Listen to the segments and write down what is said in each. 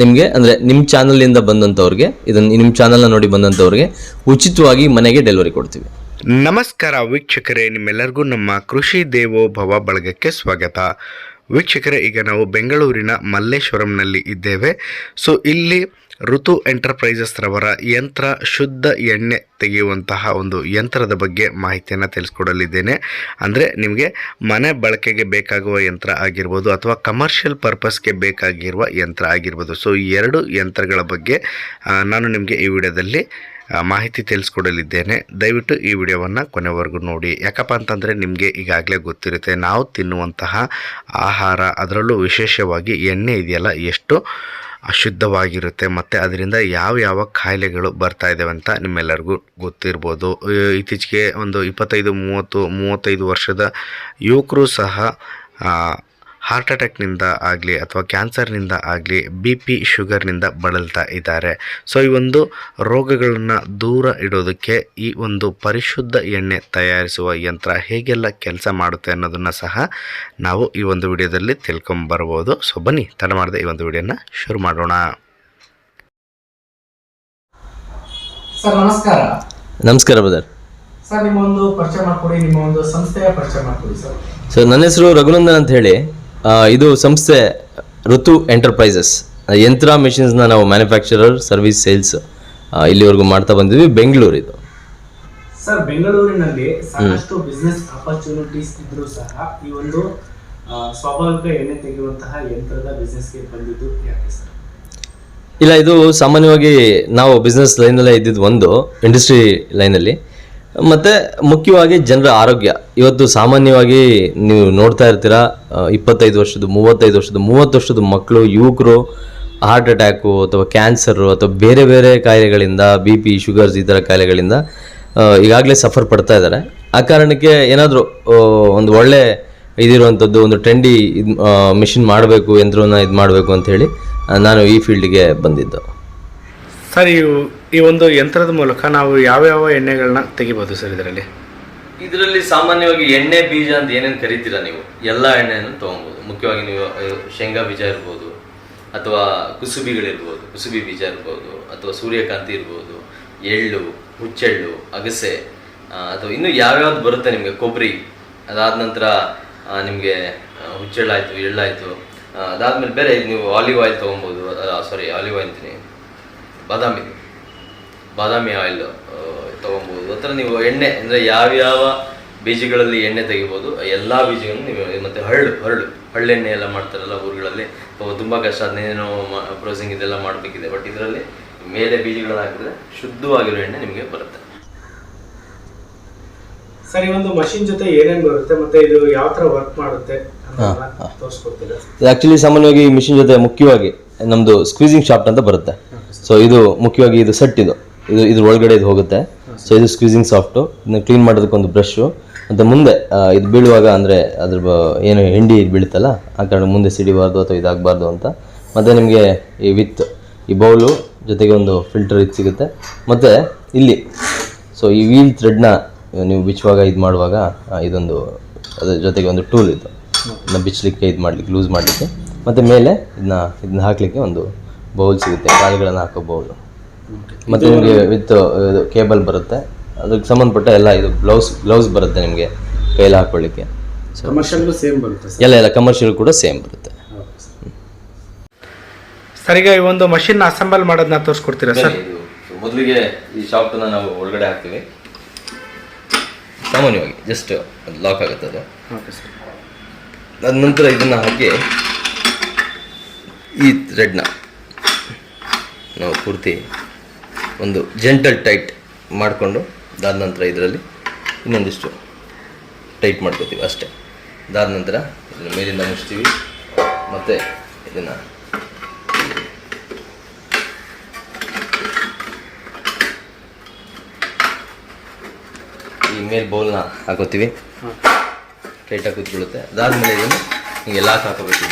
ನಿಮಗೆ, ಅಂದರೆ ನಿಮ್ಮ ಚಾನಲ್ನಿಂದ ಬಂದಂಥವ್ರಿಗೆ ಇದನ್ನು ನಿಮ್ಮ ಚಾನಲ್ನ ನೋಡಿ ಬಂದಂಥವ್ರಿಗೆ ಉಚಿತವಾಗಿ ಮನೆಗೆ ಡೆಲಿವರಿ ಕೊಡ್ತೀವಿ. ನಮಸ್ಕಾರ ವೀಕ್ಷಕರೇ, ನಿಮ್ಮೆಲ್ಲರಿಗೂ ನಮ್ಮ ಕೃಷಿ ದೇವೋಭವ ಬಳಗಕ್ಕೆ ಸ್ವಾಗತ. ವೀಕ್ಷಕರೇ, ಈಗ ನಾವು ಬೆಂಗಳೂರಿನ ಮಲ್ಲೇಶ್ವರಂನಲ್ಲಿ ಇದ್ದೇವೆ. ಸೊ ಇಲ್ಲಿ ಋತು ಎಂಟರ್ಪ್ರೈಸಸ್ ರವರ ಯಂತ್ರ ಶುದ್ಧ ಎಣ್ಣೆ ತೆಗೆಯುವಂತಹ ಒಂದು ಯಂತ್ರದ ಬಗ್ಗೆ ಮಾಹಿತಿಯನ್ನು ತಿಳಿಸ್ಕೊಡಲಿದ್ದೇನೆ. ಅಂದರೆ ನಿಮಗೆ ಮನೆ ಬಳಕೆಗೆ ಬೇಕಾಗುವ ಯಂತ್ರ ಆಗಿರ್ಬೋದು ಅಥವಾ ಕಮರ್ಷಿಯಲ್ ಪರ್ಪಸ್ಗೆ ಬೇಕಾಗಿರುವ ಯಂತ್ರ ಆಗಿರ್ಬೋದು. ಸೊ ಈ ಎರಡು ಯಂತ್ರಗಳ ಬಗ್ಗೆ ನಾನು ನಿಮಗೆ ಈ ವಿಡಿಯೋದಲ್ಲಿ ಮಾಹಿತಿ ತಿಳಿಸ್ಕೊಡಲಿದ್ದೇನೆ. ದಯವಿಟ್ಟು ಈ ವಿಡಿಯೋವನ್ನು ಕೊನೆವರೆಗೂ ನೋಡಿ. ಯಾಕಪ್ಪ ಅಂತಂದರೆ ನಿಮಗೆ ಈಗಾಗಲೇ ಗೊತ್ತಿರುತ್ತೆ, ನಾವು ತಿನ್ನುವಂತಹ ಆಹಾರ, ಅದರಲ್ಲೂ ವಿಶೇಷವಾಗಿ ಎಣ್ಣೆ ಇದೆಯಲ್ಲ, ಎಷ್ಟು ಅಶುದ್ಧವಾಗಿರುತ್ತೆ. ಮತ್ತು ಅದರಿಂದ ಯಾವ ಯಾವ ಕಾಯಿಲೆಗಳು ಬರ್ತಾ ಇದ್ದಾವೆ ಅಂತ ನಿಮ್ಮೆಲ್ಲರಿಗೂ ಗೊತ್ತಿರ್ಬೋದು. ಇತ್ತೀಚೆಗೆ ಒಂದು ಇಪ್ಪತ್ತೈದು, ಮೂವತ್ತು, ಮೂವತ್ತೈದು ವರ್ಷದ ಯುವಕರು ಸಹ ಹಾರ್ಟ್ ಅಟ್ಯಾಕ್ನಿಂದ ಆಗಲಿ ಅಥವಾ ಕ್ಯಾನ್ಸರ್ನಿಂದ ಆಗಲಿ ಬಿ ಪಿ ಶುಗರ್ನಿಂದ ಬಳಲ್ತಾ ಇದ್ದಾರೆ. ಸೊ ಈ ಒಂದು ರೋಗಗಳನ್ನು ದೂರ ಇಡೋದಕ್ಕೆ ಈ ಒಂದು ಪರಿಶುದ್ಧ ಎಣ್ಣೆ ತಯಾರಿಸುವ ಯಂತ್ರ ಹೇಗೆಲ್ಲ ಕೆಲಸ ಮಾಡುತ್ತೆ ಅನ್ನೋದನ್ನು ಸಹ ನಾವು ಈ ಒಂದು ವಿಡಿಯೋದಲ್ಲಿ ತಿಳ್ಕೊಂಬರ್ಬೋದು ಸೊ ಬನ್ನಿ ತಡ ಮಾಡದೆ ಈ ಒಂದು ವಿಡಿಯೋನ ಶುರು ಮಾಡೋಣ. ಸರ್ ನಮಸ್ಕಾರ. ನಮಸ್ಕಾರ ಬ್ರದರ್ ಸರ್ ನಿಮ್ಮ ಒಂದು ಪರಿಚಯ ಮಾಡಿಕೊಡಿ ನಿಮ್ಮ ಒಂದು ಸಂಸ್ಥೆಯ ಪರಿಚಯ ಮಾಡಿಕೊಡಿ ಸರ್. ಸರ್ ನನ್ನ ಹೆಸರು ರಘುನಂದನ್ ಅಂತ ಹೇಳಿ. ಇದು ಸಂಸ್ಥೆ ಋತು ಎಂಟರ್ಪ್ರೈಸಸ್. ಯಂತ್ರ ಮಿಷಿನ್ಸ್ನ ನಾವು ಮ್ಯಾನುಫ್ಯಾಕ್ಚರರ್ ಸರ್ವಿಸ್ ಸೇಲ್ಸ್ ಇಲ್ಲಿವರೆಗೂ ಮಾಡ್ತಾ ಬಂದಿದ್ವಿ. ಬೆಂಗಳೂರು ಇದು. ಸರ್ ಬೆಂಗಳೂರಿನಲ್ಲಿ ಸಾಕಷ್ಟು ಬಿಸ್ನೆಸ್ ಅಪರ್ಚುನಿಟೀಸ್ ಇದ್ರೂ ಸಹ ಈ ಒಂದು ಸ್ವಾಭಾವಿಕ ಎಣ್ಣೆ ತೆಗೆಯುವಂತಹ ಯಂತ್ರದ ಬಿಸ್ನೆಸ್ಗೆ ಬಂದಿದ್ದು ಯಾಕೆ ಸರ್? ಇಲ್ಲ ಇದು ಸಾಮಾನ್ಯವಾಗಿ ನಾವು ಬಿಸ್ನೆಸ್ ಲೈನಲ್ಲೇ ಇದ್ದಿದ್ದು ಒಂದು ಇಂಡಸ್ಟ್ರಿ ಲೈನಲ್ಲಿ ಮತ್ತು ಮುಖ್ಯವಾಗಿ ಜನರ ಆರೋಗ್ಯ. ಇವತ್ತು ಸಾಮಾನ್ಯವಾಗಿ ನೀವು ನೋಡ್ತಾ ಇರ್ತೀರಾ ಇಪ್ಪತ್ತೈದು ವರ್ಷದ ಮೂವತ್ತೈದು ವರ್ಷದ ಮೂವತ್ತು ವರ್ಷದ ಮಕ್ಕಳು, ಯುವಕರು ಹಾರ್ಟ್ ಅಟ್ಯಾಕು ಅಥವಾ ಕ್ಯಾನ್ಸರು ಅಥವಾ ಬೇರೆ ಬೇರೆ ಕಾಯಿಲೆಗಳಿಂದ ಬಿ ಪಿ ಶುಗರ್ಸ್ ಈ ಥರ ಕಾಯಿಲೆಗಳಿಂದ ಈಗಾಗಲೇ ಸಫರ್ ಪಡ್ತಾ ಇದ್ದಾರೆ. ಆ ಕಾರಣಕ್ಕೆ ಏನಾದರೂ ಒಂದು ಒಳ್ಳೆ ಇದಿರುವಂಥದ್ದು ಒಂದು ಟ್ರೆಂಡಿ ಇದು ಮಿಷಿನ್ ಮಾಡಬೇಕು, ಯಂತ್ರವನ್ನು ಇದು ಮಾಡಬೇಕು ಅಂಥೇಳಿ ನಾನು ಈ ಫೀಲ್ಡಿಗೆ ಬಂದಿದ್ದು. ಸರ್ ಈ ಈ ಒಂದು ಯಂತ್ರದ ಮೂಲಕ ನಾವು ಯಾವ್ಯಾವ ಎಣ್ಣೆಗಳನ್ನ ತೆಗಿಬೋದು ಸರ್ ಇದರಲ್ಲಿ? ಇದರಲ್ಲಿ ಸಾಮಾನ್ಯವಾಗಿ ಎಣ್ಣೆ ಬೀಜ ಅಂತ ಏನೇನು ಕರಿತೀರಾ ನೀವು? ಎಲ್ಲ ಎಣ್ಣೆಯನ್ನು ತೊಗೊಬೋದು. ಮುಖ್ಯವಾಗಿ ನೀವು ಶೇಂಗಾ ಬೀಜ ಇರ್ಬೋದು, ಅಥವಾ ಕುಸುಬಿಗಳಿರ್ಬೋದು ಕುಸುಬಿ ಬೀಜ ಇರ್ಬೋದು, ಅಥವಾ ಸೂರ್ಯಕಾಂತಿ ಇರ್ಬೋದು, ಎಳ್ಳು, ಹುಚ್ಚೆಳ್ಳು, ಅಗಸೆ ಅಥವಾ ಇನ್ನೂ ಯಾವ್ಯಾವ್ದು ಬರುತ್ತೆ ನಿಮಗೆ? ಕೊಬ್ಬರಿ, ಅದಾದ ನಂತರ ನಿಮಗೆ ಹುಚ್ಚೆಳ್ಳಾಯಿತು, ಎಳ್ಳಾಯಿತು ಅದಾದಮೇಲೆ ಬೇರೆ ನೀವು ಆಲಿವ್ ಆಯಿಲ್ ತೊಗೊಬೋದು. ಸಾರಿ ಆಲಿವ್ ಆಯಿಲ್ ಅಂತೀನಿ. ಬಾದಾಮಿ. ಬಾದಾಮಿ ಆಯಿಲ್ ತೊಗೊಬೋದು. ಆ ಥರ ನೀವು ಎಣ್ಣೆ ಅಂದರೆ ಯಾವ್ಯಾವ ಬೀಜಗಳಲ್ಲಿ ಎಣ್ಣೆ ತೆಗಿಬೋದು ಎಲ್ಲ ಬೀಜಗಳನ್ನು ನೀವು ಮತ್ತು ಹರಳು ಹರಳು. ಹಳ್ಳೆಣ್ಣೆ ಎಲ್ಲ ಮಾಡ್ತಾರಲ್ಲ ಊರುಗಳಲ್ಲಿ. ತುಂಬಾ ಕಷ್ಟ. ಅದನ್ನೇನೋ ಪ್ರೊಸೆಸಿಂಗ್ ಇದೆಲ್ಲ ಮಾಡಬೇಕಿದೆ. ಬಟ್ ಇದರಲ್ಲಿ ಮೇಲೆ ಬೀಜಗಳನ್ನ ಹಾಕಿದ್ರೆ ಶುದ್ಧವಾಗಿರೋ ಎಣ್ಣೆ ನಿಮಗೆ ಬರುತ್ತೆ. ಸರ್ ಈ ಒಂದು ಮಷಿನ್ ಜೊತೆ ಏನೇನು ಬರುತ್ತೆ? ಮತ್ತೆ ಇದು ಯಾವ ತರ ವರ್ಕ್ ಮಾಡುತ್ತೆ? ಆಕ್ಚುಲಿ ಇದು ಆ್ಯಕ್ಚುಲಿ ಸಾಮಾನ್ಯವಾಗಿ ಈ ಮಿಷಿನ್ ಜೊತೆ ಮುಖ್ಯವಾಗಿ ನಮ್ಮದು ಸ್ಕ್ವೀಸಿಂಗ್ ಶಾಫ್ಟ್ ಅಂತ ಬರುತ್ತೆ. ಸೊ ಇದು ಮುಖ್ಯವಾಗಿ ಇದು ಸೆಟ್ ಇದು. ಇದು ಇದ್ರ ಒಳಗಡೆ ಇದು ಹೋಗುತ್ತೆ. ಸೊ ಇದು ಸ್ಕ್ವೀಸಿಂಗ್ ಸಾಫ್ಟು ಇದನ್ನ ಕ್ಲೀನ್ ಮಾಡೋದಕ್ಕೆ ಒಂದು ಬ್ರಷು ಮತ್ತು ಮುಂದೆ ಇದು ಬೀಳುವಾಗ ಅಂದರೆ ಅದ್ರ ಏನು ಹಿಂಡಿ ಇದು ಬೀಳುತ್ತಲ್ಲ, ಆ ಕಾರಣ ಮುಂದೆ ಸಿಡಿಬಾರ್ದು ಅಥವಾ ಇದಾಗಬಾರ್ದು ಅಂತ. ಮತ್ತು ನಿಮಗೆ ಈ ವಿತ್ ಈ ಬೌಲು ಜೊತೆಗೆ ಒಂದು ಫಿಲ್ಟರ್ ಇದು ಸಿಗುತ್ತೆ. ಮತ್ತು ಇಲ್ಲಿ ಸೊ ಈ ವೀಲ್ ಥ್ರೆಡ್ನ ನೀವು ಬಿಚ್ಚುವಾಗ, ಇದು ಮಾಡುವಾಗ ಇದೊಂದು, ಅದ್ರ ಜೊತೆಗೆ ಒಂದು ಟೂಲ್ ಇದು. ಇದನ್ನ ಬಿಚ್ಚಲಿಕ್ಕೆ, ಇದು ಮಾಡಲಿಕ್ಕೆ ಲೂಸ್ ಮಾಡಲಿಕ್ಕೆ. ಮತ್ತು ಮೇಲೆ, ಇದನ್ನ ಇದನ್ನ ಹಾಕಲಿಕ್ಕೆ ಒಂದು ಬೌಲ್ ಸಿಗುತ್ತೆ. ಕಾಳುಗಳನ್ನು ಹಾಕೋ ಬೌಲು ಮತ್ತು ನಿಮಗೆ ವಿತ್ ಇದು ಕೇಬಲ್ ಬರುತ್ತೆ. ಅದಕ್ಕೆ ಸಂಬಂಧಪಟ್ಟ ಎಲ್ಲ ಇದು ಬ್ಲೌಸ್ ಬ್ಲೌಸ್ ಬರುತ್ತೆ ನಿಮಗೆ ಕೈಲಿ ಹಾಕೊಳ್ಳಿಕ್ಕೆ. ಕಮರ್ಷಿಯಲ್ಗೂ ಸೇಮ್ ಬರುತ್ತೆ ಎಲ್ಲ ಎಲ್ಲ ಕಮರ್ಷಿಯಲ್ ಕೂಡ ಸೇಮ್ ಬರುತ್ತೆ. ಸರ್. ಈಗ ಈ ಒಂದು ಮಷಿನ್ ಅಸೆಂಬಲ್ ಮಾಡೋದನ್ನ ತೋರಿಸ್ಕೊಡ್ತೀರಾ ಸರ್? ಮೊದಲಿಗೆ ಈ ಶಾಫ್ಟನ್ನು ನಾವು ಒಳಗಡೆ ಹಾಕ್ತೀವಿ. ಸಾಮಾನ್ಯವಾಗಿ ಜಸ್ಟ್ ಲಾಕ್ ಆಗುತ್ತೆ ಅದು. Okay sir. ಅದ ನಂತರ ಇದನ್ನು ಹಾಕಿ ಈ ಥ್ರೆಡ್ನ ನಾವು ಪೂರ್ತಿ ಒಂದು ಜೆಂಟಲ್ ಟೈಟ್ ಮಾಡಿಕೊಂಡು ಅದಾದ ನಂತರ ಇದರಲ್ಲಿ ಇನ್ನೊಂದಿಷ್ಟು ಟೈಟ್ ಮಾಡ್ಕೋತೀವಿ ಅಷ್ಟೇ. ಅದಾದ ನಂತರ ಇದನ್ನ ಮೇಲಿಂದ ಮುಚ್ತೀವಿ. ಮತ್ತು ಇದನ್ನು ಈ ಮೇಲ್ ಬೌಲ್ನ ಹಾಕೋತೀವಿ. ಟೈಟಾಗಿ ಕೂತ್ಕೊಳ್ಳುತ್ತೆ. ಅದಾದಮೇಲೆ ಇದನ್ನು ಹಿಂಗೆ ಲಾಕ್ ಹಾಕೋಬೇಕು.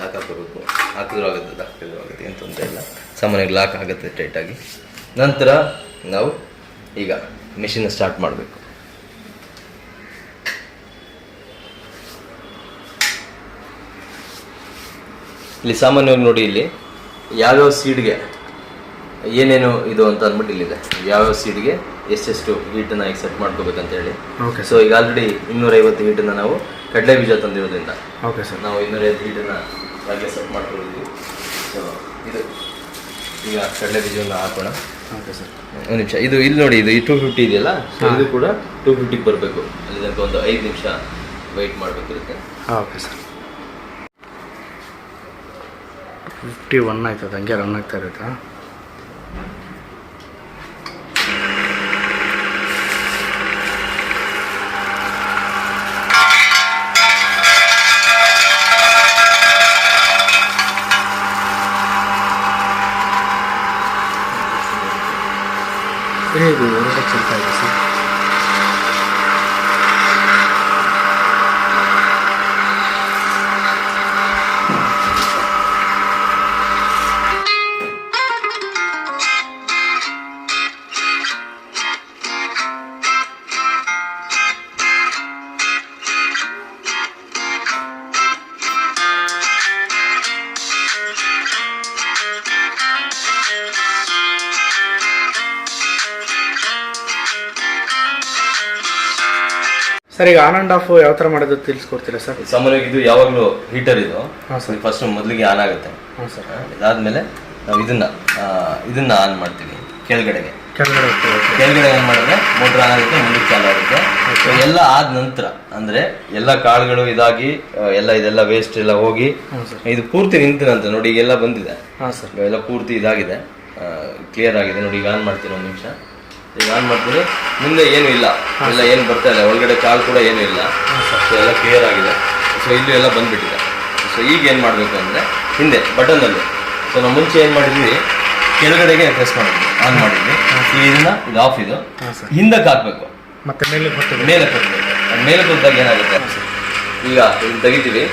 ಲಾಕ್ ಹಾಕೋಬೇಕು. ಹಾಕಿದ್ರು ಆಗುತ್ತೆ ಹಾಕಿದ್ರು ಆಗುತ್ತೆ, ಏನು ತೊಂದರೆ ಇಲ್ಲ. ಸಾಮಾನ್ಯವಾಗಿ ಲಾಕ್ ಆಗುತ್ತೆ ಟೈಟಾಗಿ ನಂತರ ನಾವು ಈಗ ಮಿಷಿನ್ ಸ್ಟಾರ್ಟ್ ಮಾಡಬೇಕು. ಇಲ್ಲಿ ಸಾಮಾನ್ಯವಾಗಿ ನೋಡಿ ಇಲ್ಲಿ ಯಾವ್ಯಾವ ಸೀಡ್ಗೆ ಏನೇನು ಇದು ಅಂತ ಅಂದ್ಬಿಟ್ಟು ಇಲ್ಲಿದೆ. ಯಾವ್ಯಾವ ಸೀಡ್ಗೆ ಎಷ್ಟೆಷ್ಟು ಹೀಟನ್ನ ಈಗ ಸೆಟ್ ಮಾಡ್ಕೋಬೇಕಂತ ಹೇಳಿ. ಓಕೆ ಸೊ ಈಗ ಆಲ್ರೆಡಿ ಇನ್ನೂರೈವತ್ತು ಹೀಟನ್ನ ನಾವು ಕಡಲೆ ಬೀಜ ತಂದಿರೋದ್ರಿಂದ ಓಕೆ ಸರ್ ನಾವು ಇನ್ನೂರೈವತ್ತು ಹೀಟನ್ನ ಹಾಗೆ ಸೆಟ್ ಮಾಡ್ಕೊಳ್ತೀವಿ ಸೊ ಇದು ಈಗ ಕಡಲೆ ಬೀಜವನ್ನು ಹಾಕೋಣ. Okay sir. ಒಂದು ನಿಮಿಷ. ಇದು ಇಲ್ಲಿ ನೋಡಿ ಇದು ಟೂ ಫಿಫ್ಟಿ ಇದೆಯಲ್ಲ? ಸೊ ಇದು ಕೂಡ ಟೂ ಫಿಫ್ಟಿಗೆ ಬರಬೇಕು. ಅಲ್ಲಿ ತನಕ ಒಂದು ಐದು ನಿಮಿಷ ವೆಯ್ಟ್ ಮಾಡಬೇಕಿರುತ್ತೆ. ಹಾಂ ಓಕೆ ಸರ್. ಫಿಫ್ಟಿ ಒನ್ ಆಯ್ತದ ಹಂಗೆ ರನ್ ಆಗ್ತಾ ಇರುತ್ತಾ. ウェーブを俺が撮りたですね。ಸರ್ ಈಗ ಆನ್ ಆ್ಯಂಡ್ ಆಫ್ ಯಾವ ಥರ ಮಾಡೋದು ತಿಳಿಸ್ಕೊಡ್ತೀರಾ ಸರ್? ಸಾಮಾನ್ಯವಾಗಿ ಇದು ಯಾವಾಗಲೂ ಹೀಟರ್ ಇದು. ಹಾಂ ಸರ್. ಫಸ್ಟ್ ಮೊದಲಿಗೆ ಆನ್ ಆಗುತ್ತೆ. ಹಾಂ ಸರ್. ಇದಾದ್ಮೇಲೆ ನಾವು ಇದನ್ನ ಆ, ಇದನ್ನ ಆನ್ ಮಾಡ್ತೀವಿ ಕೆಳಗಡೆಗೆ. ಕೆಳಗಡೆ ಕೆಳಗಡೆ ಏನ್ ಮಾಡಿದ್ರೆ ಮೋಟರ್ ಆನ್ ಆಗುತ್ತೆ ಮುಂದಕ್ಕೆ ಚಾಲು ಆಗುತ್ತೆ. So ಎಲ್ಲ ಆದ ನಂತರ ಅಂದ್ರೆ ಎಲ್ಲ ಕಾಳುಗಳು ಇದಾಗಿ ಆ, ಎಲ್ಲ ಇದೆಲ್ಲ ವೇಸ್ಟ್ ಎಲ್ಲ ಹೋಗಿ ಇದು ಪೂರ್ತಿ ನಿಂತಿನಂತೆ ನೋಡಿ ಈಗೆಲ್ಲ ಬಂದಿದೆ. ಹಾಂ ಸರ್. ಎಲ್ಲ ಪೂರ್ತಿ ಇದಾಗಿದೆ. ಕ್ಲಿಯರ್ ಆಗಿದೆ. ನೋಡಿ ಈಗ ಆನ್ ಮಾಡ್ತೀನಿ ಒಂದು ನಿಮಿಷ. ಈಗ ಆನ್ ಮಾಡ್ತೀನಿ. ಮುಂದೆ ಏನು ಇಲ್ಲ. ಎಲ್ಲ ಏನು ಬರ್ತಾ ಇಲ್ಲ. ಒಳಗಡೆ ಕಾಲು ಕೂಡ ಏನು ಇಲ್ಲ. ಸೊ ಎಲ್ಲ ಕ್ಲಿಯರ್ ಆಗಿದೆ. ಸೊ ಇಲ್ಲಿ ಎಲ್ಲ ಬಂದುಬಿಟ್ಟಿದೆ. ಸೊ ಈಗ ಏನು ಮಾಡಬೇಕು ಅಂದರೆ ಹಿಂದೆ ಬಟನಲ್ಲಿ ಸೊ ನಾವು ಮುಂಚೆ ಏನು ಮಾಡಿದ್ವಿ? ಕೆಳಗಡೆಗೆ ಪ್ರೆಸ್ ಮಾಡಿದ್ವಿ. ಆನ್ ಮಾಡಿದ್ವಿ. ಇದನ್ನ ಇದು ಆಫ್ ಇದು. ಹಿಂದಕ್ಕೆ ಹಾಕಬೇಕು. ಮತ್ತೆ ಮೇಲೆ ಮೇಲೆ ಕೊಟ್ಟಬೇಕು ಅದು ಮೇಲೆ ಕೊಟ್ಟಾಗ ಏನಾಗುತ್ತೆ? ಈಗ ಇದು ತೆಗಿತೀವಿ.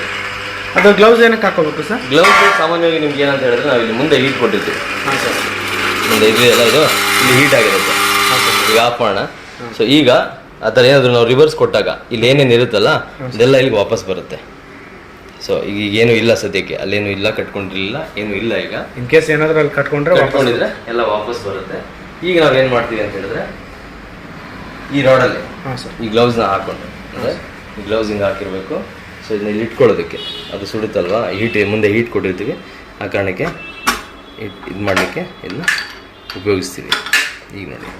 ಅದು ಗ್ಲೌಸ್ ಏನಕ್ಕೆ ಹಾಕೋಬೇಕು ಸರ್? ಗ್ಲೌಸ್ ಸಾಮಾನ್ಯವಾಗಿ ನಿಮ್ಗೆ ಏನಂತ ಹೇಳಿದ್ರೆ ನಾವು ಇಲ್ಲಿ ಮುಂದೆ ಹೀಟ್ ಕೊಟ್ಟಿರ್ತೀವಿ. ಮುಂದೆ ಇದು ಎಲ್ಲ ಇದು? ಇಲ್ಲಿ ಹೀಟ್ ಆಗಿರುತ್ತೆ. ಈಗ ಆಫ್ ಮಾಡೋಣ ಸೊ ಈಗ ಆ ಥರ ಏನಾದರೂ ನಾವು ರಿವರ್ಸ್ ಕೊಟ್ಟಾಗ ಇಲ್ಲಿ ಏನೇನು ಇರುತ್ತಲ್ಲ ಇದೆಲ್ಲ ಇಲ್ಲಿಗೆ ವಾಪಸ್ ಬರುತ್ತೆ. ಸೊ ಈಗ ಏನು ಇಲ್ಲ ಸದ್ಯಕ್ಕೆ ಅಲ್ಲೇನು ಇಲ್ಲ ಕಟ್ಕೊಂಡಿರಲಿಲ್ಲ ಏನು ಇಲ್ಲ ಈಗ. ಇನ್ ಕೇಸ್ ಏನಾದರೂ ಅಲ್ಲಿ ಕಟ್ಕೊಂಡ್ರೆ ಕಟ್ಕೊಂಡಿದ್ರೆ ಎಲ್ಲ ವಾಪಸ್ ಬರುತ್ತೆ. ಈಗ ನಾವು ಏನು ಮಾಡ್ತೀವಿ ಅಂತ ಹೇಳಿದ್ರೆ ಈ ರಾಡಲ್ಲಿ ಈ ಗ್ಲೌಸ್ನ ಹಾಕೊಂಡು ಅಂದರೆ ಈ ಗ್ಲೌಸ್ ಹಿಂಗೆ ಹಾಕಿರಬೇಕು. ಸೊ ಇದನ್ನ ಇಲ್ಲಿ ಇಟ್ಕೊಳ್ಳೋದಕ್ಕೆ ಅದು ಸುಡುತ್ತಲ್ವಾ? ಹೀಟ್ ಮುಂದೆ ಹೀಟ್ ಕೊಟ್ಟಿರ್ತೀವಿ. ಆ ಕಾರಣಕ್ಕೆ ಇದು ಮಾಡಲಿಕ್ಕೆ ಇದನ್ನ ಉಪಯೋಗಿಸ್ತೀವಿ. ಈಗ ನೋಡಿ.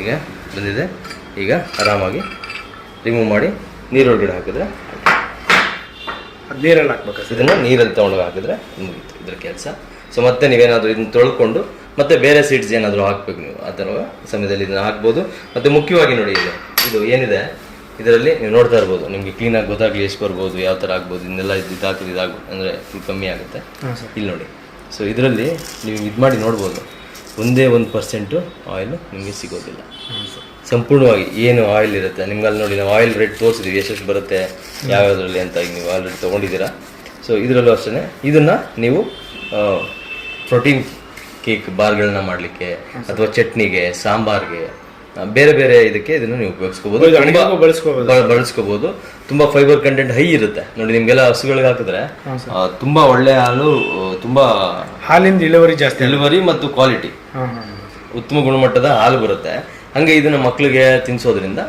ಈಗ ಬಂದಿದೆ. ಈಗ ಆರಾಮಾಗಿ ರಿಮೂವ್ ಮಾಡಿ ನೀರೊಳಗಡೆ ಹಾಕಿದ್ರೆ ಅದು ನೀರಲ್ಲಿ ಹಾಕ್ಬೇಕು ಇದನ್ನು ನೀರಲ್ಲಿ ತೊಗೊಂಡೋಗಿ ಹಾಕಿದ್ರೆ ಮುಗೀತು ಇದ್ರ ಕೆಲಸ. ಸೊ ಮತ್ತೆ ನೀವೇನಾದರೂ ಇದನ್ನ ತೊಳ್ಕೊಂಡು ಮತ್ತೆ ಬೇರೆ ಸೀಡ್ಸ್ ಏನಾದರೂ ಹಾಕ್ಬೇಕು ನೀವು ಆ ಥರ ಸಮಯದಲ್ಲಿ ಇದನ್ನ ಹಾಕ್ಬೋದು. ಮತ್ತೆ ಮುಖ್ಯವಾಗಿ ನೋಡಿ ಇದು ಇದು ಏನಿದೆ? ಇದರಲ್ಲಿ ನೀವು ನೋಡ್ತಾ ಇರ್ಬೋದು ನಿಮಗೆ ಕ್ಲೀನಾಗಿ ಗೊತ್ತಾಗಲಿ ಎಷ್ಟು ಬರ್ಬೋದು ಯಾವ ಥರ ಆಗ್ಬೋದು ಇದನ್ನೆಲ್ಲ ಇದು ಇದು ಹಾಕಿದ್ರೆ ಇದಾಗ್ಬೋದು ಅಂದರೆ ಫುಲ್ ಕಮ್ಮಿ ಆಗುತ್ತೆ. ಇಲ್ಲಿ ನೋಡಿ. ಸೊ ಇದರಲ್ಲಿ ನೀವು ಇದು ಮಾಡಿ ನೋಡ್ಬೋದು. ಒಂದೇ ಒಂದು ಪರ್ಸೆಂಟು ಆಯಿಲು ನಿಮಗೆ ಸಿಗೋದಿಲ್ಲ. ಸಂಪೂರ್ಣವಾಗಿ ಏನು ಆಯಿಲ್ ಇರುತ್ತೆ? ನಿಮ್ಗೆ ಅಲ್ಲಿ ನೋಡಿ ನಾವು ಆಯಿಲ್ ರೇಟ್ ತೋರಿಸಿದ್ವಿ ಎಷ್ಟೆಷ್ಟು ಬರುತ್ತೆ ಯಾವ್ಯಾವುದ್ರಲ್ಲಿ ಅಂತ ಈಗ ನೀವು ಆಲ್ರೆಡಿ ತೊಗೊಂಡಿದ್ದೀರಾ? ಸೊ ಇದರಲ್ಲೂ ಅಷ್ಟೇ ಇದನ್ನು ನೀವು ಪ್ರೋಟೀನ್ ಕೇಕ್ ಬಾರ್ಗಳನ್ನ ಮಾಡಲಿಕ್ಕೆ ಅಥವಾ ಚಟ್ನಿಗೆ ಸಾಂಬಾರ್ಗೆ ಬೇರೆ ಬೇರೆ ಇದಕ್ಕೆ ಇದನ್ನು ನೀವು ಉಪಯೋಗಿಸ್ಕೋಬಹುದು ಬಳಸ್ಕೋಬಹುದು ತುಂಬಾ ಫೈಬರ್ ಕಂಟೆಂಟ್ ಹೈ ಇರುತ್ತೆ. ನೋಡಿ ನಿಮ್ಗೆಲ್ಲ ಹಸುಗಳಿಗೆ ಹಾಕಿದ್ರೆ ತುಂಬಾ ಒಳ್ಳೆ ಹಾಲು ತುಂಬಾ ಹಾಲಿಂದ ಇಳುವರಿ ಜಾಸ್ತಿ ಇಳುವರಿ ಮತ್ತು ಕ್ವಾಲಿಟಿ ಉತ್ತಮ ಗುಣಮಟ್ಟದ ಹಾಲು ಬರುತ್ತೆ. ಹಂಗೆ ಇದನ್ನ ಮಕ್ಕಳಿಗೆ ತಿನ್ನಿಸೋದ್ರಿಂದ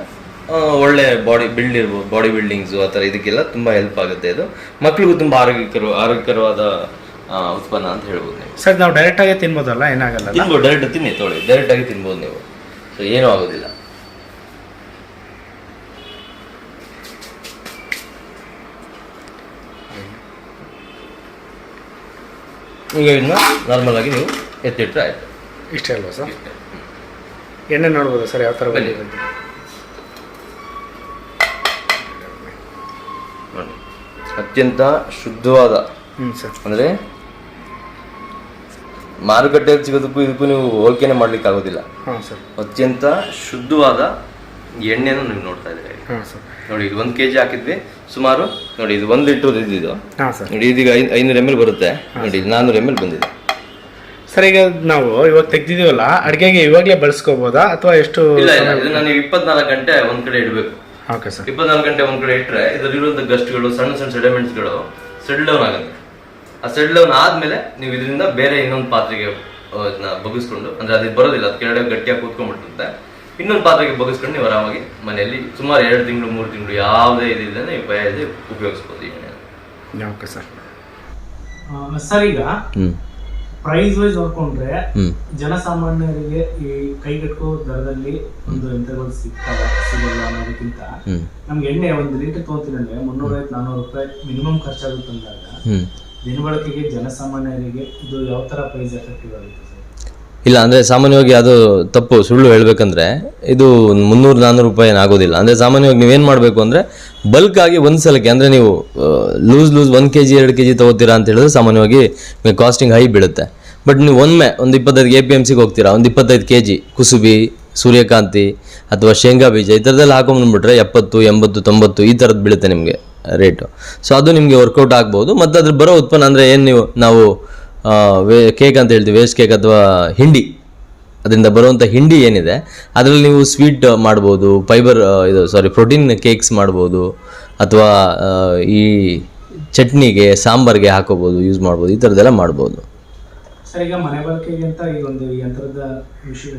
ಆ, ಒಳ್ಳೆ ಬಾಡಿ ಬಿಲ್ಡ್ ಇರ್ಬೋದು ಬಾಡಿ ಬಿಲ್ಡಿಂಗ್ಸು ಆ ಥರ ಇದಕ್ಕೆಲ್ಲ ತುಂಬ ಹೆಲ್ಪ್ ಆಗುತ್ತೆ ಇದು. ಮಕ್ಕಳಿಗೂ ತುಂಬ ಆರೋಗ್ಯಕರ ಆರೋಗ್ಯಕರವಾದ ಉತ್ಪನ್ನ ಅಂತ ಹೇಳ್ಬೋದು ನೀವು. ಸರ್ ನಾವು ಡೈರೆಕ್ಟಾಗಿ ತಿನ್ಬೋದಲ್ಲ? ಏನಾಗಲ್ಲ ತಿನ್ಬೋದು ಡೈರೆಕ್ಟ್ ತಿನ್ನಿ ತೊಳಿ ಡೈರೆಕ್ಟಾಗಿ ತಿನ್ಬೋದು ನೀವು. ಸೊ ಏನೂ ಆಗೋದಿಲ್ಲ. ಈಗ ಇದನ್ನ ನಾರ್ಮಲ್ ಆಗಿ ನೀವು ಎತ್ತಿಟ್ರೆ ಆಯ್ತು. ಇಷ್ಟೇ ಅಲ್ವಾ ಸರ್? ಎಣ್ಣೆ ನೋಡ್ಬೋದಾ ಸರ್? ಯಾವ ಥರ ಬನ್ನಿ. ಬಂದಿದೆ ಅಂತ? ನೋಡಿ. ಅತ್ಯಂತ ಶುದ್ಧವಾದ. ಹ್ಞೂ ಸರ್. ಅಂದರೆ ಮಾರುಕಟ್ಟೆಯಲ್ಲಿ ಸಿಗೋದಕ್ಕೂ ಇದಕ್ಕೂ ನೀವು ಹೋಲಿಕೆನೆ ಮಾಡ್ಲಿಕ್ಕೆ ಆಗೋದಿಲ್ಲ ಹಾಂ ಸರ್. ಅತ್ಯಂತ ಶುದ್ಧವಾದ ಎಣ್ಣೆನ ನೀವು ನೋಡ್ತಾ ಇದ್ದೀರಿ ಹಾಂ ಸರ್. ನೋಡಿ ಇದು ಒಂದ್ ಕೆಜಿ ಹಾಕಿದ್ವಿ. ಸುಮಾರು ನೋಡಿ ಇದು ಒಂದ್ ಲೀಟರ್ ಇದ್ದಿದ್ದು ಹಾಂ ಸರ್. ನೋಡಿ ಇದೀಗ ಐನೂರು ಎಂ ಎಲ್ ಬರುತ್ತೆ. ನೋಡಿ ಇದು ನಾನ್ನೂರು ಎಂ ಎಲ್ ಬಂದಿದೆ. ಸರ್ ಈಗ ನಾವು ಇವಾಗ ತೆಗ್ದಿದೀವಲ್ಲ ಅಡುಗೆಗೆ ಇವಾಗಲೇ ಬಳಸ್ಕೋಬೋದಾ? ಅಥವಾ ಎಷ್ಟು ಇಲ್ಲ ಇಲ್ಲ ಇದನ್ನ ನೀವು ಇಪ್ಪತ್ನಾಲ್ಕು ಗಂಟೆ ಒಂದ್ ಕಡೆ ಇಡಬೇಕು. Okay sir. ಇಪ್ಪತ್ನಾಲ್ಕು ಗಂಟೆ ಒಂದ್ ಕಡೆ ಇಟ್ಟರೆ ಇದರಲ್ಲಿರುವಂಥ ಗಸ್ಟ್ಗಳು ಸಣ್ಣ ಸಣ್ಣ ಸೆಡಿಮೆಂಟ್ಸ್ಗಳು ಸೆಡ್ ಡೌನ್ ಆಗುತ್ತೆ. ಆ ಸೆಡ್ ಡೌನ್ ಆದ್ಮೇಲೆ ನೀವು ಇದರಿಂದ ಬೇರೆ ಇನ್ನೊಂದು ಪಾತ್ರೆಗೆ ಬಗ್ಸ್ಕೊಂಡು ಬಗ್ಗಿಸ್ಕೊಂಡು ಅಂದ್ರೆ ಅದು ಬರೋದಿಲ್ಲ ಅದು ಕೆಳಗಡೆ ಗಟ್ಟಿಯಾಗಿ ಕೂತ್ಕೊಂಡ್ಬಿಟ್ಟಿರುತ್ತೆ. ಇನ್ನೊಂದು ಪಾತ್ರೆಗೆ ಬಗ್ಗಿಸ್ಕೊಂಡು ನೀವು ಆರಾಮಾಗಿ ಮನೆಯಲ್ಲಿ ಸುಮಾರು ಎರಡು ತಿಂಗಳು ಮೂರು ತಿಂಗಳು ಯಾವುದೇ ಇದಿಲ್ಲ ನೀವು ಭಯ ಇಲ್ಲದೆ ಉಪಯೋಗಿಸ್ಬೋದು ಈ ಮನೆಯಲ್ಲಿ ಓಕೆ ಸರ್ ಸರ್ ಈಗ ಹ್ಮ್. ಪ್ರೈಸ್ ವೈಸ್ ನೋಡ್ಕೊಂಡ್ರೆ ಜನಸಾಮಾನ್ಯರಿಗೆ ಈ ಕೈಗೆಟುಕೋ ದರದಲ್ಲಿ ಒಂದು ಯಂತ್ರಗಳು ಸಿಗ್ತಾವ ಸಿಗಲ್ಲ ಅನ್ನೋದಕ್ಕಿಂತ ನಮ್ಗೆ ಎಣ್ಣೆ ಒಂದು ಲೀಟರ್ ತಗೋತೀನಿ ಅಂದ್ರೆ ಮುನ್ನೂರೈವತ್ತು ನಾನ್ನೂರು ರೂಪಾಯಿ ಮಿನಿಮಮ್ ಖರ್ಚಾಗುತ್ತೆ ಅಂದಾಗ ಹ್ಮ್. ದಿನಬಳಕೆಗೆ ಜನಸಾಮಾನ್ಯರಿಗೆ ಇದು ಯಾವ ತರ ಪ್ರೈಸ್ ಎಫೆಕ್ಟಿವ್ ಆಗುತ್ತೆ ಇಲ್ಲ, ಅಂದರೆ ಸಾಮಾನ್ಯವಾಗಿ ಅದು ತಪ್ಪು, ಸುಳ್ಳು ಹೇಳಬೇಕಂದ್ರೆ ಇದು ಮುನ್ನೂರು ನಾನ್ನೂರು ರೂಪಾಯಿ ಏನು ಆಗೋದಿಲ್ಲ. ಅಂದರೆ ಸಾಮಾನ್ಯವಾಗಿ ನೀವೇನು ಮಾಡಬೇಕು ಅಂದರೆ ಬಲ್ಕ್ ಆಗಿ ಒಂದು ಸಲಕ್ಕೆ, ಅಂದರೆ ನೀವು ಲೂಸ್ ಲೂಸ್ ಒಂದು ಕೆ ಜಿ ಎರಡು ಕೆ ಜಿ ತೊಗೋತೀರಾ ಅಂತ ಹೇಳಿದ್ರೆ ಸಾಮಾನ್ಯವಾಗಿ ಕಾಸ್ಟಿಂಗ್ ಹೈ ಬೀಳುತ್ತೆ. ಬಟ್ ನೀವು ಒಮ್ಮೆ ಒಂದು ಇಪ್ಪತ್ತೈದು ಎ ಪಿ ಎಂ ಸಿಗೆ ಹೋಗ್ತೀರಾ, ಒಂದು ಇಪ್ಪತ್ತೈದು ಕೆ ಜಿ ಕುಸುಬಿ, ಸೂರ್ಯಕಾಂತಿ ಅಥವಾ ಶೇಂಗಾ ಬೀಜ, ಈ ಥರದಲ್ಲಿ ಹಾಕೊಂಡ್ಬಿಟ್ರೆ ಎಪ್ಪತ್ತು, ಎಂಬತ್ತು, ತೊಂಬತ್ತು ಈ ಥರದ್ದು ಬೀಳುತ್ತೆ ನಿಮಗೆ ರೇಟು ಸೊ ಅದು ನಿಮಗೆ ವರ್ಕೌಟ್ ಆಗ್ಬೋದು. ಮತ್ತು ಅದ್ರ ಬರೋ ಉತ್ಪನ್ನ ಅಂದರೆ ಏನು ನೀವು, ನಾವು ವೇ ಕೇಕ್ ಅಂತ ಹೇಳ್ತೀವಿ ವೇಸ್ಟ್ ಕೇಕ್ ಅಥವಾ ಹಿಂಡಿ. ಅದರಿಂದ ಬರುವಂಥ ಹಿಂಡಿ ಏನಿದೆ ಅದರಲ್ಲಿ ನೀವು ಸ್ವೀಟ್ ಮಾಡ್ಬೋದು ಫೈಬರ್ ಇದು ಸಾರಿ ಪ್ರೋಟೀನ್ ಕೇಕ್ಸ್ ಮಾಡ್ಬೋದು ಅಥವಾ ಈ ಚಟ್ನಿಗೆ ಸಾಂಬಾರ್ಗೆ ಹಾಕೋಬೋದು ಯೂಸ್ ಮಾಡ್ಬೋದು ಈ ಥರದ್ದೆಲ್ಲ ಮಾಡ್ಬೋದು. ಸರ್ ಈಗ ಮನೆ ಬಳಕೆಗೆ ಅಂತ ಈ ಒಂದು ಯಂತ್ರದ ವಿಷಯ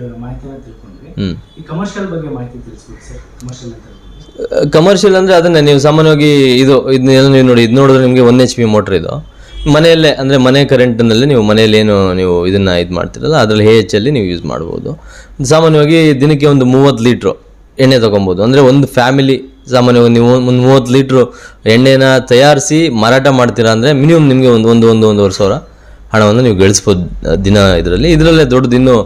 ತಿಳ್ಕೊಂಡ್ವಿ. ಈ ಕಮರ್ಷಿಯಲ್ ಬಗ್ಗೆ ಮಾಹಿತಿ ತಿಳಿಸ್ಬೇಕು ಸರ್ ಕಮರ್ಷಿಯಲ್ ಕಮರ್ಷಿಯಲ್ ಅಂದರೆ ಅದನ್ನೇ ನೀವು ಸಾಮಾನ್ಯವಾಗಿ ಇದು ಇದನ್ನೆಲ್ಲ ನೀವು ನೋಡಿ ಇದು ನೋಡಿದ್ರೆ ನಿಮಗೆ ಒನ್ ಎಚ್ ಪಿ ಮೋಟ್ರ್ ಇದು. ಮನೆಯಲ್ಲೇ, ಅಂದರೆ ಮನೆ ಕರೆಂಟ್ನಲ್ಲಿ ನೀವು ಮನೆಯಲ್ಲಿ ಏನು ನೀವು ಇದನ್ನು ಇದು ಮಾಡ್ತೀರಲ್ಲ, ಅದರಲ್ಲಿ ಹೇ ಎಚ್ಚಲ್ಲಿ ನೀವು ಯೂಸ್ ಮಾಡ್ಬೋದು. ಸಾಮಾನ್ಯವಾಗಿ ದಿನಕ್ಕೆ ಒಂದು ಮೂವತ್ತು ಲೀಟ್ರು ಎಣ್ಣೆ ತೊಗೊಬೋದು. ಅಂದರೆ ಒಂದು ಫ್ಯಾಮಿಲಿ ಸಾಮಾನ್ಯವಾಗಿ ನೀವು ಒಂದು ಮೂವತ್ತು ಲೀಟ್ರು ಎಣ್ಣೆನ ತಯಾರಿಸಿ ಮಾರಾಟ ಮಾಡ್ತೀರಾ ಅಂದರೆ ಮಿನಿಮಮ್ ನಿಮಗೆ ಒಂದು ಒಂದು ಒಂದು, ಒಂದೂವರೆ ಸಾವಿರ ಹಣವನ್ನು ನೀವು ಗಳಿಸ್ಬೋದು ದಿನ ಇದರಲ್ಲಿ. ಇದರಲ್ಲೇ ದೊಡ್ಡದು ಇನ್ನೂ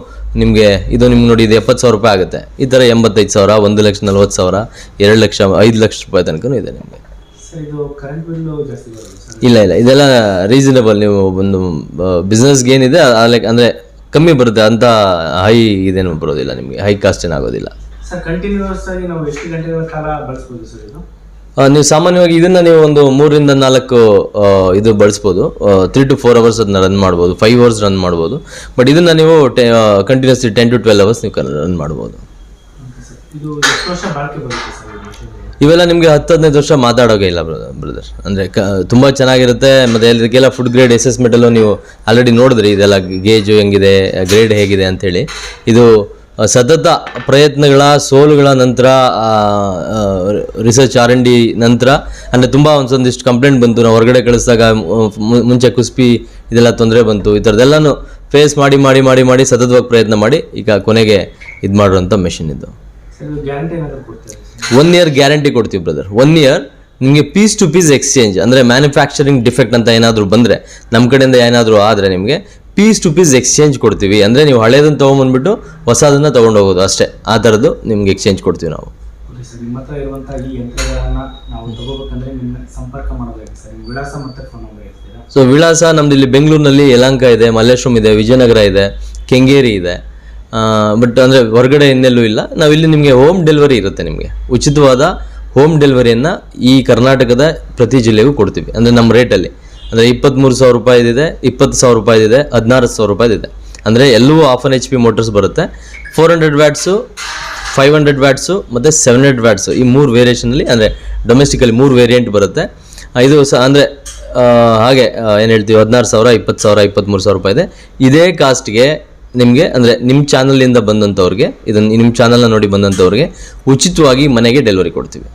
ನಿಮಗೆ, ಇದು ನಿಮ್ಗೆ ನೋಡಿ ಇದು ಎಪ್ಪತ್ತು ಸಾವಿರ ರೂಪಾಯಿ ಆಗುತ್ತೆ. ಈ ಥರ ಎಂಬತ್ತೈದು ಸಾವಿರ, ಒಂದು ಲಕ್ಷ ನಲ್ವತ್ತು ಸಾವಿರ, ಎರಡು ಲಕ್ಷ, ಐದು ಲಕ್ಷ ರೂಪಾಯಿ ತನಕ ಇದೆ ನಿಮಗೆ. ಇಲ್ಲ ಇಲ್ಲ. ಇದೆಲ್ಲ ರೀಸನಬಲ್ ನೀವು ಒಂದು ಬಿಸ್ನೆಸ್ಗೆ ಏನಿದೆ ಲೈಕ್ ಅಂದರೆ ಕಮ್ಮಿ ಬರುತ್ತೆ ಅಂತ ಹೈ ಇದೇನು ಬರೋದಿಲ್ಲ ನಿಮಗೆ ಹೈ ಕಾಸ್ಟ್ ಏನಾಗೋದಿಲ್ಲ ಸರ್ ಕಂಟಿನ್ಯೂಸ್ ಆಗಿ ನಾವು ಎಷ್ಟು ಗಂಟೆಗಳ ಕಾಲ ಬಳಸ್ಬೋದು ಸರ್ ಇದು? ಆ, ನೀವು ಸಾಮಾನ್ಯವಾಗಿ ಇದನ್ನ ನೀವು ಒಂದು ಮೂರಿಂದ ನಾಲ್ಕು ಆ, ಇದು ಬಳಸ್ಬೋದು. ತ್ರೀ ಟು ಫೋರ್ ಅವರ್ಸ್ ಅದನ್ನ ರನ್ ಮಾಡ್ಬೋದು ಫೈವ್ ಅವರ್ಸ್ ರನ್ ಮಾಡ್ಬೋದು. ಬಟ್ ಇದನ್ನ ನೀವು continuously ten to twelve hours ನೀವು ರನ್ ಮಾಡ್ಬೋದು. ಓಕೆ ಸರ್ ಇದು ಎಷ್ಟು ವರ್ಷ ಬಾಳಿಕೆ ಬರುತ್ತೆ ಸರ್ ಈ machine ಗೆ? ಇವೆಲ್ಲ ನಿಮಗೆ ಹತ್ತು, ಹದಿನೈದು ವರ್ಷ ಮಾತಾಡೋಕೆ ಇಲ್ಲ ಬ್ರದರ್ ಅಂದರೆ ಕ, ತುಂಬ ಚೆನ್ನಾಗಿರುತ್ತೆ, ಮತ್ತು ಎಲ್ಲರಿಗೆಲ್ಲ ಫುಡ್ ಗ್ರೇಡ್ ಅಸೆಸ್ಮೆಂಟಲ್ಲೂ ನೀವು ಆಲ್ರೆಡಿ ನೋಡಿದ್ರಿ, ಇದೆಲ್ಲ ಗೇಜು ಹೆಂಗಿದೆ ಗ್ರೇಡ್ ಹೇಗಿದೆ ಅಂಥೇಳಿ ಇದು ಸತತ ಪ್ರಯತ್ನಗಳ, ಸೋಲುಗಳ ನಂತರ ರಿಸರ್ಚ್ ಆರ್ ಎನ್ ಡಿ ನಂತರ, ಅಂದರೆ ತುಂಬ ಒಂದೊಂದಿಷ್ಟು ಕಂಪ್ಲೇಂಟ್ ಬಂತು. ನಾವು ಹೊರಗಡೆ ಕಳಿಸಿದಾಗ ಮುಂಚೆ ಕುಸ್ಪಿ, ಇದೆಲ್ಲ ತೊಂದರೆ ಬಂತು. ಈ ಥರದ್ದೆಲ್ಲನೂ ಫೇಸ್ ಮಾಡಿ ಮಾಡಿ ಮಾಡಿ ಮಾಡಿ ಸತತವಾಗಿ ಪ್ರಯತ್ನ ಮಾಡಿ, ಈಗ ಕೊನೆಗೆ ಇದು ಮಾಡುವಂಥ ಮೆಷಿನ್ ಇದು. ಒನ್ ಇಯರ್ ಗ್ಯಾರಂಟಿ ಕೊಡ್ತೀವಿ ಬ್ರದರ್ ಒನ್ ಇಯರ್ ನಿಮಗೆ ಪೀಸ್ ಟು ಪೀಸ್ ಎಕ್ಸ್ಚೇಂಜ್ ಅಂದರೆ ಮ್ಯಾನುಫ್ಯಾಕ್ಚರಿಂಗ್ ಡಿಫೆಕ್ಟ್ ಅಂತ ಏನಾದರೂ ಬಂದರೆ ನಮ್ಮ ಕಡೆಯಿಂದ ಏನಾದರೂ ಆದರೆ ನಿಮಗೆ ಪೀಸ್ ಟು ಪೀಸ್ ಎಕ್ಸ್ಚೇಂಜ್ ಕೊಡ್ತೀವಿ. ಅಂದರೆ ನೀವು ಹಳೇದನ್ನು ತೊಗೊಂಬಂದ್ಬಿಟ್ಟು ಹೊಸದನ್ನು ತೊಗೊಂಡು ಹೋಗೋದು ಅಷ್ಟೇ. ಆ ಥರದ್ದು ನಿಮ್ಗೆ ಎಕ್ಸ್ಚೇಂಜ್ ಕೊಡ್ತೀವಿ ನಾವು. ಸರ್ ನಿಮ್ಮ ಹತ್ರ ಇರುವಂತಹ ಈ ಯಂತ್ರಗಳನ್ನ ನಾವು ತಗೋಬೇಕಂದ್ರೆ ನಿಮ್ಮ ಸಂಪರ್ಕ ಮಾಡಬೇಕು ಸರ್ ನಿಮ್ಮ ವಿಳಾಸ ಮತ್ತೆ ಫೋನ್ ನಂಬರ್ ಹೇಳ್ತೀರಾ? ಸೊ ವಿಳಾಸ ನಮ್ದು ಇಲ್ಲಿ ಬೆಂಗಳೂರಿನಲ್ಲಿ ಯಲಂಕ ಇದೆ ಮಲ್ಲೇಶ್ವರಂ ಇದೆ ವಿಜಯನಗರ ಇದೆ ಕೆಂಗೇರಿ ಇದೆ. ಬಟ್ ಅಂದರೆ ಹೊರಗಡೆ ಇನ್ನೆಲ್ಲೂ ಇಲ್ಲ. ನಾವಿಲ್ಲಿ ನಿಮಗೆ ಹೋಮ್ ಡೆಲಿವರಿ ಇರುತ್ತೆ ನಿಮಗೆ. ಉಚಿತವಾದ ಹೋಮ್ ಡೆಲಿವರಿಯನ್ನು ಈ ಕರ್ನಾಟಕದ ಪ್ರತಿ ಜಿಲ್ಲೆಗೂ ಕೊಡ್ತೀವಿ. ಅಂದರೆ ನಮ್ಮ ರೇಟಲ್ಲಿ ಅಂದರೆ ಇಪ್ಪತ್ತ್ಮೂರು ಸಾವಿರ ರೂಪಾಯಿದಿದೆ ಇಪ್ಪತ್ತು ಸಾವಿರ ರೂಪಾಯಿದಿದೆ ಹದಿನಾರು ಸಾವಿರ ಇದೆ. ಅಂದರೆ ಎಲ್ಲವೂ half N H P motors ಬರುತ್ತೆ. Four hundred watts five hundred watts ಮತ್ತು ಸೆವೆನ್ ಹಂಡ್ರೆಡ್ ವ್ಯಾಟ್ಸು ಈ ಮೂರು ವೇರಿಯೇಷನಲ್ಲಿ ಅಂದರೆ ಡೊಮೆಸ್ಟಿಕಲ್ಲಿ ಮೂರು ವೇರಿಯಂಟ್ ಬರುತ್ತೆ. ಇದು ಸಹ ಅಂದರೆ ಹಾಗೆ ಏನು ಹೇಳ್ತೀವಿ, ಹದಿನಾರು ಸಾವಿರ, ಇಪ್ಪತ್ತು ಸಾವಿರ ಇಪ್ಪತ್ತ್ಮೂರು ಸಾವಿರ ರೂಪಾಯಿ ಇದೆ. ಇದೇ ಕಾಸ್ಟ್ಗೆ ನಿಮಗೆ ಅಂದರೆ ನಿಮ್ಮ ಚಾನಲಿಂದ ಬಂದಂಥವ್ರಿಗೆ ಇದನ್ನು ನಿಮ್ಮ ಚಾನಲ್ನ ನೋಡಿ ಬಂದಂಥವ್ರಿಗೆ ಉಚಿತವಾಗಿ ಮನೆಗೆ ಡೆಲಿವರಿ ಕೊಡ್ತೀವಿ.